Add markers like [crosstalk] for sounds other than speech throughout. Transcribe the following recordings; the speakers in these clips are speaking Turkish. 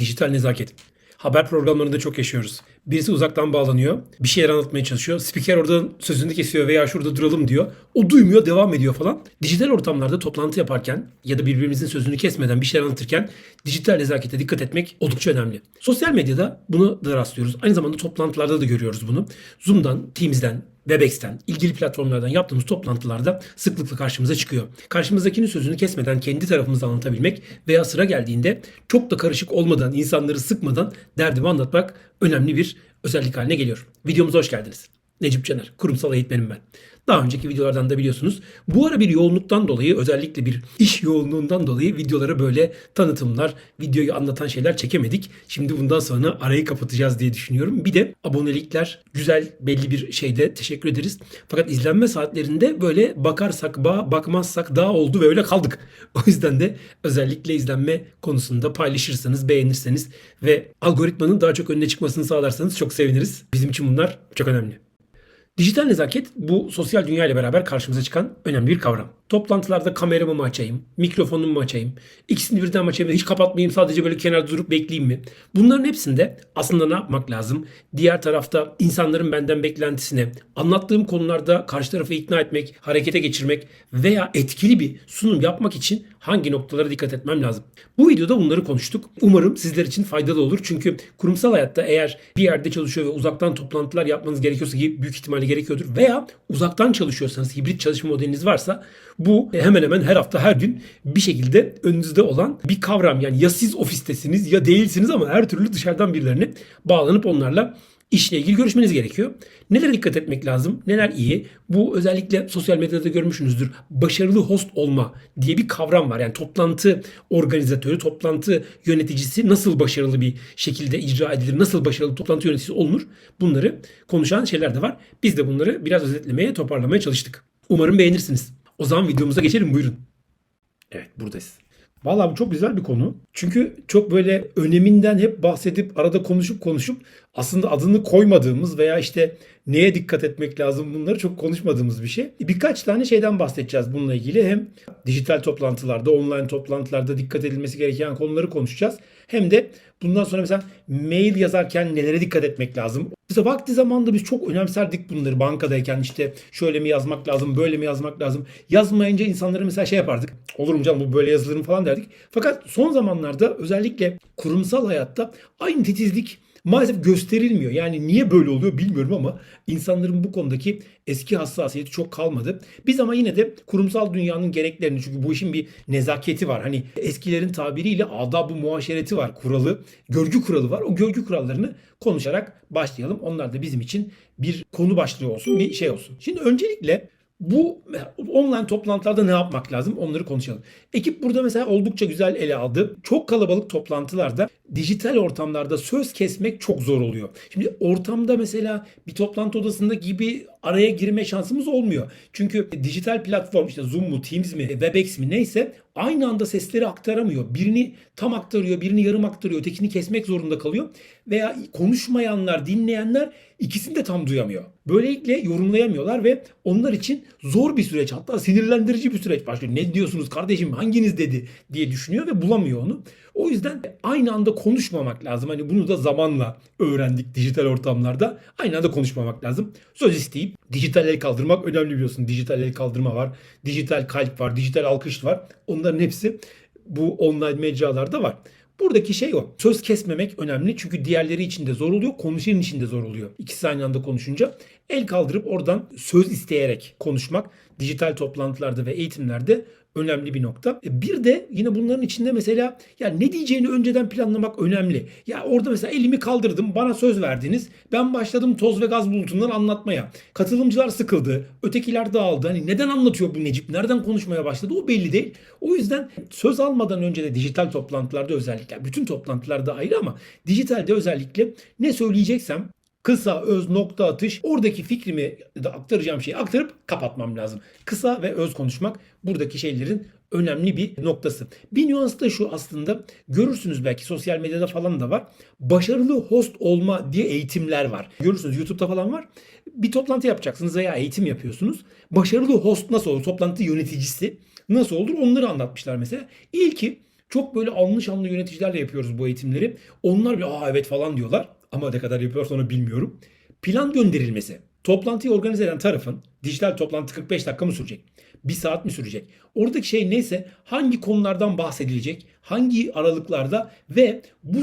Dijital nezaket. Haber programlarında çok yaşıyoruz. Birisi uzaktan bağlanıyor, bir şeyler anlatmaya çalışıyor. Spiker oradan sözünü kesiyor veya şurada duralım diyor. O duymuyor, devam ediyor falan. Dijital ortamlarda toplantı yaparken ya da birbirimizin sözünü kesmeden bir şeyler anlatırken dijital nezakete dikkat etmek oldukça önemli. Sosyal medyada bunu da rastlıyoruz. Aynı zamanda toplantılarda da görüyoruz bunu. Zoom'dan, Teams'den, Webex'ten, ilgili platformlardan yaptığımız toplantılarda sıklıkla karşımıza çıkıyor. Karşımızdakinin sözünü kesmeden kendi tarafımızı anlatabilmek veya sıra geldiğinde çok da karışık olmadan, insanları sıkmadan derdimi anlatmak önemli bir özellik haline geliyor. Videomuza hoş geldiniz. Necip Caner, kurumsal eğitmenim ben. Daha önceki videolardan da biliyorsunuz. Bu ara bir yoğunluktan dolayı özellikle bir iş yoğunluğundan dolayı videolara böyle tanıtımlar, videoyu anlatan şeyler çekemedik. Şimdi bundan sonra arayı kapatacağız diye düşünüyorum. Bir de abonelikler güzel belli bir şeyde teşekkür ederiz. Fakat izlenme saatlerinde böyle bakarsak bağ, bakmazsak daha oldu ve öyle kaldık. [laughs] O yüzden de özellikle izlenme konusunda paylaşırsanız, beğenirseniz ve algoritmanın daha çok önüne çıkmasını sağlarsanız çok seviniriz. Bizim için bunlar çok önemli. Dijital nezaket bu sosyal dünya ile beraber karşımıza çıkan önemli bir kavram. Toplantılarda kameramı mı açayım, mikrofonumu mu açayım, ikisini birden mi açayım, hiç kapatmayayım sadece böyle kenarda durup bekleyeyim mi? Bunların hepsinde aslında ne yapmak lazım? Diğer tarafta insanların benden beklentisine, anlattığım konularda karşı tarafı ikna etmek, harekete geçirmek veya etkili bir sunum yapmak için hangi noktalara dikkat etmem lazım? Bu videoda bunları konuştuk. Umarım sizler için faydalı olur. Çünkü kurumsal hayatta eğer bir yerde çalışıyor ve uzaktan toplantılar yapmanız gerekiyorsa ki büyük ihtimalle gerekiyordur veya uzaktan çalışıyorsanız, hibrit çalışma modeliniz varsa bu hemen hemen her hafta her gün bir şekilde önünüzde olan bir kavram. Yani ya siz ofistesiniz ya değilsiniz ama her türlü dışarıdan birilerine bağlanıp onlarla işle ilgili görüşmeniz gerekiyor. Nelere dikkat etmek lazım? Neler iyi? Bu özellikle sosyal medyada görmüşsünüzdür. Başarılı host olma diye bir kavram var. Yani toplantı organizatörü, toplantı yöneticisi nasıl başarılı bir şekilde icra edilir? Nasıl başarılı toplantı yöneticisi olunur? Bunları konuşan şeyler de var. Biz de bunları biraz özetlemeye, toparlamaya çalıştık. Umarım beğenirsiniz. O zaman videomuza geçelim buyurun. Evet buradayız. Vallahi bu çok güzel bir konu. Çünkü çok böyle öneminden hep bahsedip arada konuşup konuşup aslında adını koymadığımız veya işte neye dikkat etmek lazım bunları çok konuşmadığımız bir şey. Birkaç tane şeyden bahsedeceğiz bununla ilgili. Hem dijital toplantılarda, online toplantılarda dikkat edilmesi gereken konuları konuşacağız. Hem de bundan sonra mesela mail yazarken nelere dikkat etmek lazım? Mesela vakti zamanında biz çok önemserdik bunları bankadayken işte şöyle mi yazmak lazım, böyle mi yazmak lazım. Yazmayınca insanlara mesela şey yapardık. Olur mu canım bu böyle yazılır mı falan derdik. Fakat son zamanlarda özellikle kurumsal hayatta aynı titizlik maalesef gösterilmiyor. Yani niye böyle oluyor bilmiyorum ama insanların bu konudaki eski hassasiyeti çok kalmadı. Biz ama yine de kurumsal dünyanın gereklerini çünkü bu işin bir nezaketi var. Hani eskilerin tabiriyle adab-ı muaşereti var, kuralı, görgü kuralı var. O görgü kurallarını konuşarak başlayalım. Onlar da bizim için bir konu başlığı olsun, bir şey olsun. Şimdi öncelikle bu online toplantılarda ne yapmak lazım onları konuşalım. Ekip burada mesela oldukça güzel ele aldı. Çok kalabalık toplantılarda dijital ortamlarda söz kesmek çok zor oluyor. Şimdi ortamda mesela bir toplantı odasında gibi araya girme şansımız olmuyor. Çünkü dijital platform işte Zoom mu, Teams mi, Webex mi neyse aynı anda sesleri aktaramıyor. Birini tam aktarıyor, birini yarım aktarıyor, ötekini kesmek zorunda kalıyor. Veya konuşmayanlar, dinleyenler ikisini de tam duyamıyor. Böylelikle yorumlayamıyorlar ve onlar için zor bir süreç hatta sinirlendirici bir süreç başlıyor. Ne diyorsunuz kardeşim hanginiz dedi diye düşünüyor ve bulamıyor onu. O yüzden aynı anda konuşmamak lazım. Hani bunu da zamanla öğrendik dijital ortamlarda. Aynı anda konuşmamak lazım. Söz isteyip dijital el kaldırmak önemli biliyorsun. Dijital el kaldırma var. Dijital kalp var. Dijital alkış var. Onların hepsi bu online mecralarda var. Buradaki şey o. Söz kesmemek önemli çünkü diğerleri için de zor oluyor, konuşan için de zor oluyor. İkisi aynı anda konuşunca el kaldırıp oradan söz isteyerek konuşmak dijital toplantılarda ve eğitimlerde önemli bir nokta. E, Bir de yine bunların içinde mesela ya ne diyeceğini önceden planlamak önemli. Ya orada mesela elimi kaldırdım, bana söz verdiniz. Ben başladım toz ve gaz bulutundan anlatmaya. Katılımcılar sıkıldı, ötekiler dağıldı. Hani neden anlatıyor bu Necip? Nereden konuşmaya başladı? O belli değil. O yüzden söz almadan önce de dijital toplantılarda özellikle, bütün toplantılarda ayrı ama dijitalde özellikle ne söyleyeceksem Kısa, öz, nokta atış. Oradaki fikrimi da aktaracağım şeyi aktarıp kapatmam lazım. Kısa ve öz konuşmak buradaki şeylerin önemli bir noktası. Bir nüans da şu aslında görürsünüz belki sosyal medyada falan da var. Başarılı host olma diye eğitimler var. Görürsünüz YouTube'da falan var. Bir toplantı yapacaksınız veya eğitim yapıyorsunuz. Başarılı host nasıl olur? Toplantı yöneticisi nasıl olur? Onları anlatmışlar mesela. İlki Çok böyle alnı şanlı yöneticilerle yapıyoruz bu eğitimleri. Onlar bir aa evet falan diyorlar. Ama ne kadar yapıyor sonra bilmiyorum. Plan gönderilmesi. Toplantıyı organize eden tarafın dijital toplantı 45 dakika mı sürecek? Bir saat mi sürecek? Oradaki şey neyse hangi konulardan bahsedilecek? Hangi aralıklarda ve bu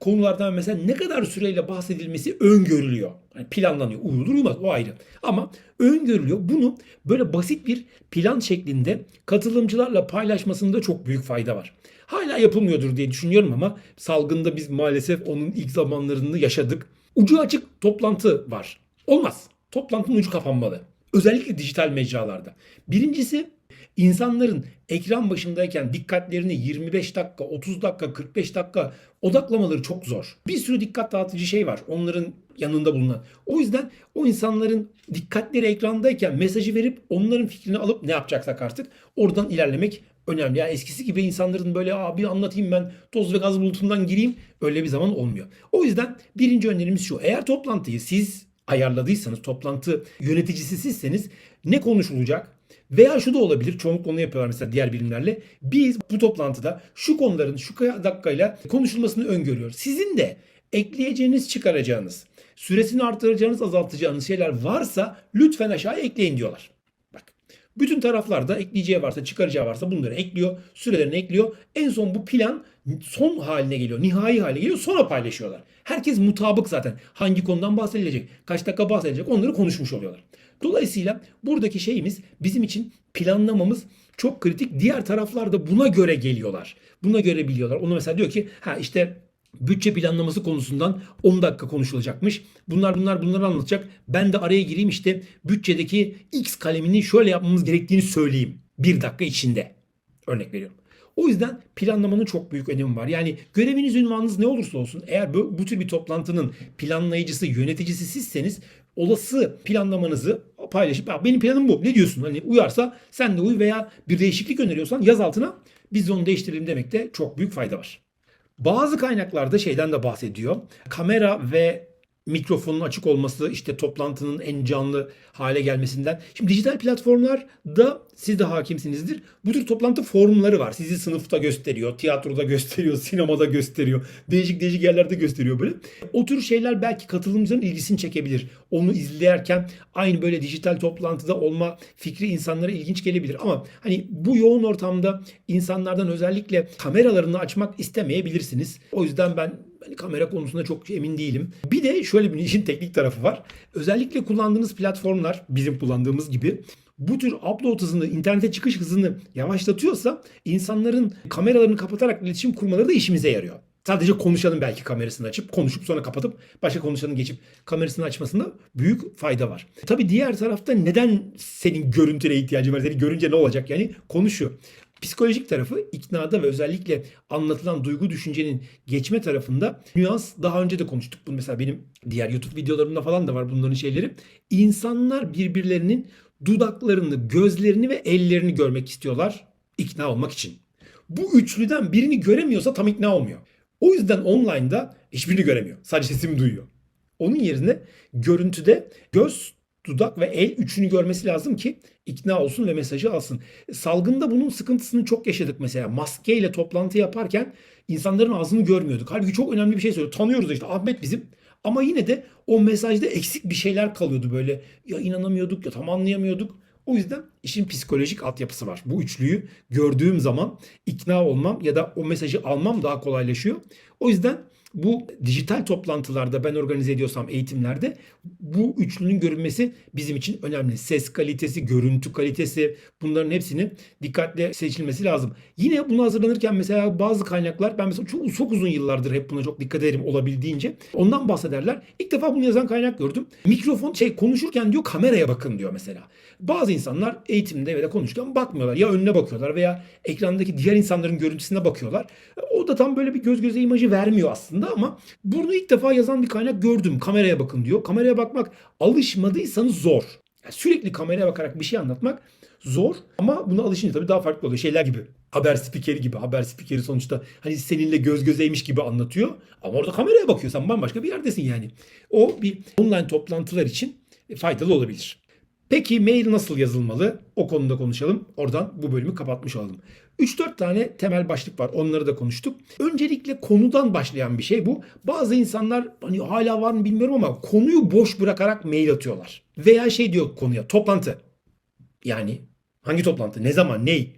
konulardan mesela ne kadar süreyle bahsedilmesi öngörülüyor. Yani planlanıyor. Uyulur uyumaz o ayrı. Ama öngörülüyor. Bunu böyle basit bir plan şeklinde katılımcılarla paylaşmasında çok büyük fayda var. Hala yapılmıyordur diye düşünüyorum ama salgında biz maalesef onun ilk zamanlarını yaşadık. Ucu açık toplantı var. Olmaz. Toplantının ucu kapanmalı. Özellikle dijital mecralarda. Birincisi insanların ekran başındayken dikkatlerini 25 dakika, 30 dakika, 45 dakika odaklamaları çok zor. Bir sürü dikkat dağıtıcı şey var onların yanında bulunan. O yüzden o insanların dikkatleri ekrandayken mesajı verip onların fikrini alıp ne yapacaksak artık oradan ilerlemek önemli. Yani eskisi gibi insanların böyle abi anlatayım ben toz ve gaz bulutundan gireyim öyle bir zaman olmuyor. O yüzden birinci önerimiz şu. Eğer toplantıyı siz ayarladıysanız, toplantı yöneticisi sizseniz ne konuşulacak? Veya şu da olabilir. Çoğunlukla onu yapıyorlar mesela diğer bilimlerle. Biz bu toplantıda şu konuların şu dakikayla konuşulmasını öngörüyoruz. Sizin de ekleyeceğiniz, çıkaracağınız, süresini artıracağınız, azaltacağınız şeyler varsa lütfen aşağıya ekleyin diyorlar. Bütün taraflarda ekleyeceği varsa, çıkaracağı varsa bunları ekliyor, sürelerini ekliyor. En son bu plan son haline geliyor, nihai haline geliyor. Sonra paylaşıyorlar. Herkes mutabık zaten. Hangi konudan bahsedilecek, kaç dakika bahsedilecek onları konuşmuş oluyorlar. Dolayısıyla buradaki şeyimiz bizim için planlamamız çok kritik. Diğer taraflar da buna göre geliyorlar. Buna göre biliyorlar. Onu mesela diyor ki ha işte bütçe planlaması konusundan 10 dakika konuşulacakmış. Bunlar bunlar bunları anlatacak. Ben de araya gireyim işte bütçedeki X kalemini şöyle yapmamız gerektiğini söyleyeyim. Bir dakika içinde. Örnek veriyorum. O yüzden planlamanın çok büyük önemi var. Yani göreviniz ünvanınız ne olursa olsun eğer bu, bu tür bir toplantının planlayıcısı, yöneticisi sizseniz olası planlamanızı paylaşıp benim planım bu ne diyorsun hani uyarsa sen de uy veya bir değişiklik öneriyorsan yaz altına biz de onu değiştirelim demekte çok büyük fayda var. Bazı kaynaklarda şeyden de bahsediyor. Kamera ve mikrofonun açık olması işte toplantının en canlı hale gelmesinden. Şimdi dijital platformlarda siz de hakimsinizdir. Bu tür toplantı forumları var. Sizi sınıfta gösteriyor, tiyatroda gösteriyor, sinemada gösteriyor. Değişik değişik yerlerde gösteriyor böyle. O tür şeyler belki katılımcıların ilgisini çekebilir. Onu izlerken aynı böyle dijital toplantıda olma fikri insanlara ilginç gelebilir. Ama hani bu yoğun ortamda insanlardan özellikle kameralarını açmak istemeyebilirsiniz. O yüzden ben hani kamera konusunda çok emin değilim. Bir de şöyle bir işin teknik tarafı var. Özellikle kullandığınız platformlar bizim kullandığımız gibi bu tür upload hızını, internete çıkış hızını yavaşlatıyorsa insanların kameralarını kapatarak iletişim kurmaları da işimize yarıyor. Sadece konuşanın belki kamerasını açıp konuşup sonra kapatıp başka konuşanın geçip kamerasını açmasında büyük fayda var. Tabi diğer tarafta neden senin görüntüne ihtiyacın var? Seni görünce ne olacak? Yani konuşuyor. Psikolojik tarafı iknada ve özellikle anlatılan duygu düşüncenin geçme tarafında nüans daha önce de konuştuk. Bu mesela benim diğer YouTube videolarımda falan da var bunların şeyleri. İnsanlar birbirlerinin dudaklarını, gözlerini ve ellerini görmek istiyorlar ikna olmak için. Bu üçlüden birini göremiyorsa tam ikna olmuyor. O yüzden online'da hiçbirini göremiyor. Sadece sesimi duyuyor. Onun yerine görüntüde göz, dudak ve el üçünü görmesi lazım ki ikna olsun ve mesajı alsın. Salgında bunun sıkıntısını çok yaşadık mesela. Maskeyle toplantı yaparken insanların ağzını görmüyorduk. Halbuki çok önemli bir şey söylüyor. Tanıyoruz işte Ahmet bizim. Ama yine de o mesajda eksik bir şeyler kalıyordu böyle. Ya inanamıyorduk ya tam anlayamıyorduk. O yüzden işin psikolojik altyapısı var. Bu üçlüyü gördüğüm zaman ikna olmam ya da o mesajı almam daha kolaylaşıyor. O yüzden bu dijital toplantılarda ben organize ediyorsam eğitimlerde bu üçlünün görünmesi bizim için önemli. Ses kalitesi, görüntü kalitesi bunların hepsini dikkatle seçilmesi lazım. Yine bunu hazırlanırken mesela bazı kaynaklar ben mesela çok, çok uzun yıllardır hep buna çok dikkat ederim olabildiğince. Ondan bahsederler. İlk defa bunu yazan kaynak gördüm. Mikrofon şey konuşurken diyor kameraya bakın diyor mesela. Bazı insanlar eğitimde ve de konuşurken bakmıyorlar. Ya önüne bakıyorlar veya ekrandaki diğer insanların görüntüsüne bakıyorlar. O da tam böyle bir göz göze imajı vermiyor aslında ama bunu ilk defa yazan bir kaynak gördüm. Kameraya bakın diyor. Kameraya bakmak alışmadıysanız zor. Yani sürekli kameraya bakarak bir şey anlatmak zor ama buna alışınca tabii daha farklı oluyor. Şeyler gibi haber spikeri gibi. Haber spikeri sonuçta hani seninle göz gözeymiş gibi anlatıyor. Ama orada kameraya bakıyorsan bambaşka bir yerdesin yani. O bir online toplantılar için faydalı olabilir. Peki mail nasıl yazılmalı? O konuda konuşalım. Oradan bu bölümü kapatmış olalım. 3-4 tane temel başlık var. Onları da konuştuk. Öncelikle konudan başlayan bir şey bu. Bazı insanlar hani hala var mı bilmiyorum ama konuyu boş bırakarak mail atıyorlar. Veya şey diyor konuya toplantı. Yani hangi toplantı, ne zaman, ney?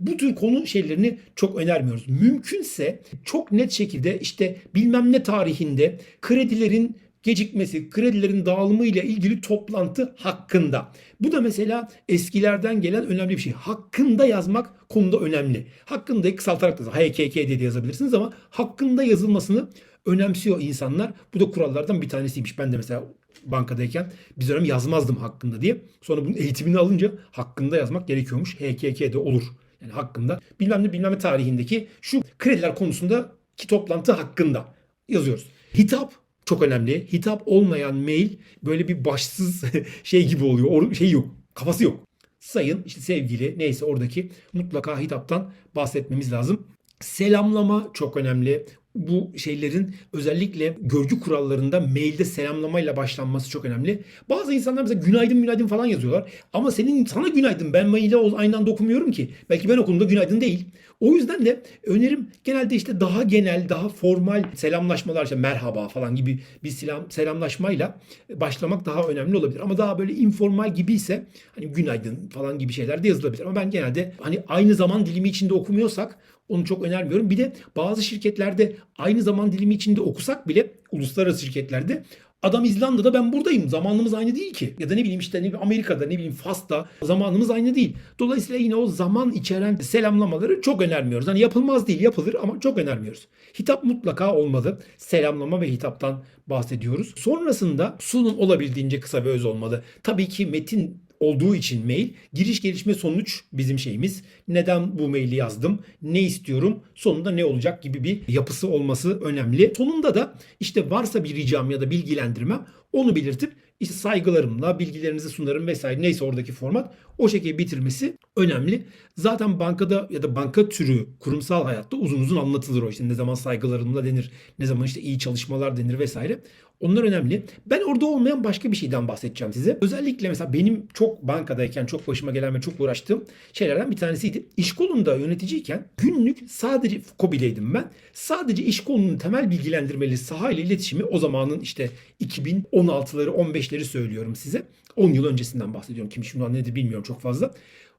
Bu tür konu şeylerini çok önermiyoruz. Mümkünse çok net şekilde işte bilmem ne tarihinde kredilerin gecikmesi, kredilerin dağılımı ile ilgili toplantı hakkında. Bu da mesela eskilerden gelen önemli bir şey. Hakkında yazmak konuda önemli. Hakkında kısaltarak da HKK diye de yazabilirsiniz ama hakkında yazılmasını önemsiyor insanlar. Bu da kurallardan bir tanesiymiş. Ben de mesela bankadayken bir dönem yazmazdım hakkında diye. Sonra bunun eğitimini alınca hakkında yazmak gerekiyormuş. HKK de olur. Yani hakkında bilmem ne bilmem ne tarihindeki şu krediler konusundaki toplantı hakkında yazıyoruz. Hitap çok önemli. Hitap olmayan mail böyle bir başsız [laughs] şey gibi oluyor. Or şey yok. Kafası yok. Sayın işte sevgili neyse oradaki mutlaka hitaptan bahsetmemiz lazım. Selamlama çok önemli. Bu şeylerin özellikle görgü kurallarında mailde selamlamayla başlanması çok önemli. Bazı insanlar mesela günaydın günaydın falan yazıyorlar. Ama senin sana günaydın ben maile aynı anda okumuyorum ki. Belki ben okuduğumda günaydın değil. O yüzden de önerim genelde işte daha genel, daha formal selamlaşmalar, işte merhaba falan gibi bir selam, selamlaşmayla başlamak daha önemli olabilir. Ama daha böyle informal gibi ise hani günaydın falan gibi şeyler de yazılabilir. Ama ben genelde hani aynı zaman dilimi içinde okumuyorsak onu çok önermiyorum. Bir de bazı şirketlerde aynı zaman dilimi içinde okusak bile uluslararası şirketlerde Adam İzlanda'da ben buradayım. Zamanımız aynı değil ki. Ya da ne bileyim işte ne bileyim Amerika'da ne bileyim Fas'ta zamanımız aynı değil. Dolayısıyla yine o zaman içeren selamlamaları çok önermiyoruz. Hani yapılmaz değil yapılır ama çok önermiyoruz. Hitap mutlaka olmalı. Selamlama ve hitaptan bahsediyoruz. Sonrasında sunum olabildiğince kısa ve öz olmalı. Tabii ki metin olduğu için mail giriş gelişme sonuç bizim şeyimiz. Neden bu maili yazdım? Ne istiyorum? Sonunda ne olacak gibi bir yapısı olması önemli. Sonunda da işte varsa bir ricam ya da bilgilendirmem onu belirtip işte saygılarımla bilgilerinizi sunarım vesaire neyse oradaki format o şekilde bitirmesi önemli. Zaten bankada ya da banka türü kurumsal hayatta uzun uzun anlatılır o işte ne zaman saygılarımla denir, ne zaman işte iyi çalışmalar denir vesaire. Onlar önemli. Ben orada olmayan başka bir şeyden bahsedeceğim size. Özellikle mesela benim çok bankadayken çok başıma gelen ve çok uğraştığım şeylerden bir tanesiydi. İş kolunda yöneticiyken günlük sadece KOBİ'deydim ben. Sadece iş kolunun temel bilgilendirmeli sahayla iletişimi o zamanın işte 2016'ları 15'leri söylüyorum size. 10 yıl öncesinden bahsediyorum. Kim şimdi nedir bilmiyorum çok fazla.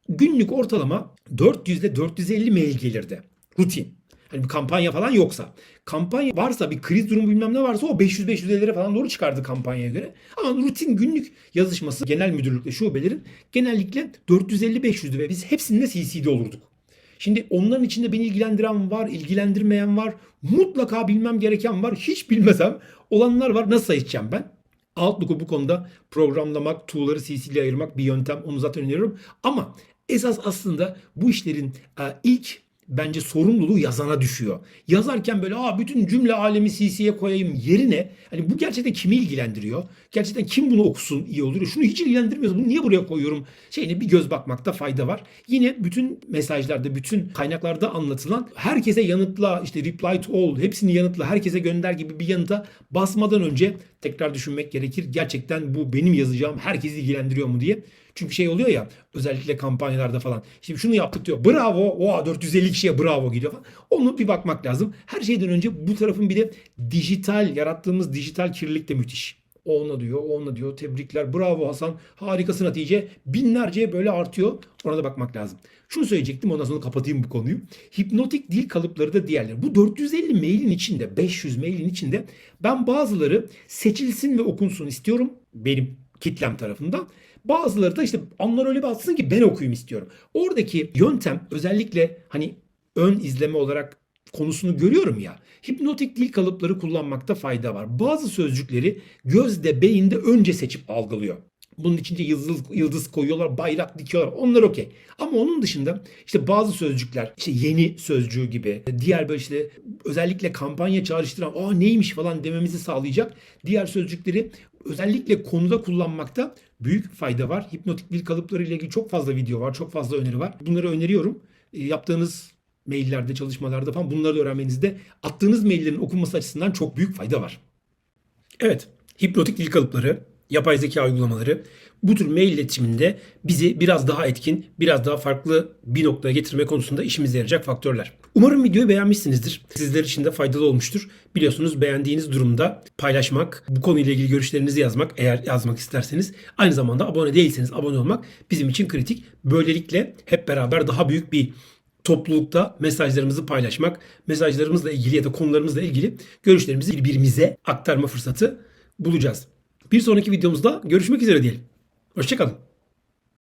Günlük ortalama 400 ile 450 mail gelirdi. Rutin. Hani bir kampanya falan yoksa. Kampanya varsa bir kriz durumu bilmem ne varsa o 500-550'lere falan doğru çıkardı kampanyaya göre. Ama rutin günlük yazışması genel müdürlükle şubelerin genellikle 450-500'dü ve biz hepsinde CC'de olurduk. Şimdi onların içinde beni ilgilendiren var, ilgilendirmeyen var. Mutlaka bilmem gereken var. Hiç bilmesem olanlar var. Nasıl seçeceğim ben? Outlook'u bu konuda programlamak, tool'ları CC'li ayırmak bir yöntem. Onu zaten öneriyorum. Ama esas aslında bu işlerin e, ilk bence sorumluluğu yazana düşüyor. Yazarken böyle Aa, bütün cümle alemi CC'ye koyayım yerine hani bu gerçekten kimi ilgilendiriyor? Gerçekten kim bunu okusun iyi olur? Şunu hiç ilgilendirmiyorsa bunu niye buraya koyuyorum? Şeyine bir göz bakmakta fayda var. Yine bütün mesajlarda, bütün kaynaklarda anlatılan herkese yanıtla işte reply to all hepsini yanıtla herkese gönder gibi bir yanıta basmadan önce tekrar düşünmek gerekir. Gerçekten bu benim yazacağım herkesi ilgilendiriyor mu diye. Çünkü şey oluyor ya özellikle kampanyalarda falan. Şimdi şunu yaptık diyor. Bravo. Oha 450 kişiye bravo gidiyor falan. Onu bir bakmak lazım. Her şeyden önce bu tarafın bir de dijital yarattığımız dijital kirlilik de müthiş. Ona diyor, ona diyor. Tebrikler, bravo Hasan. Harikasın Hatice. Binlerce böyle artıyor. Ona da bakmak lazım. Şunu söyleyecektim ondan sonra kapatayım bu konuyu. Hipnotik dil kalıpları da diğerleri. Bu 450 mailin içinde, 500 mailin içinde ben bazıları seçilsin ve okunsun istiyorum. Benim kitlem tarafından. Bazıları da işte onlar öyle bir atsın ki ben okuyayım istiyorum. Oradaki yöntem özellikle hani ön izleme olarak konusunu görüyorum ya. Hipnotik dil kalıpları kullanmakta fayda var. Bazı sözcükleri gözde, beyinde önce seçip algılıyor. Bunun içinde yıldız, yıldız koyuyorlar, bayrak dikiyorlar. Onlar okey. Ama onun dışında işte bazı sözcükler, işte yeni sözcüğü gibi, diğer böyle işte özellikle kampanya çağrıştıran, aa neymiş falan dememizi sağlayacak diğer sözcükleri özellikle konuda kullanmakta büyük fayda var. Hipnotik dil kalıpları ile ilgili çok fazla video var, çok fazla öneri var. Bunları öneriyorum. E, Yaptığınız maillerde, çalışmalarda falan bunları da öğrenmenizde attığınız maillerin okunması açısından çok büyük fayda var. Evet, hipnotik dil kalıpları yapay zeka uygulamaları bu tür mail iletişiminde bizi biraz daha etkin, biraz daha farklı bir noktaya getirme konusunda işimize yarayacak faktörler. Umarım videoyu beğenmişsinizdir. Sizler için de faydalı olmuştur. Biliyorsunuz beğendiğiniz durumda paylaşmak, bu konuyla ilgili görüşlerinizi yazmak eğer yazmak isterseniz. Aynı zamanda abone değilseniz abone olmak bizim için kritik. Böylelikle hep beraber daha büyük bir toplulukta mesajlarımızı paylaşmak, mesajlarımızla ilgili ya da konularımızla ilgili görüşlerimizi birbirimize aktarma fırsatı bulacağız. Bir sonraki videomuzda görüşmek üzere diyelim. Hoşçakalın.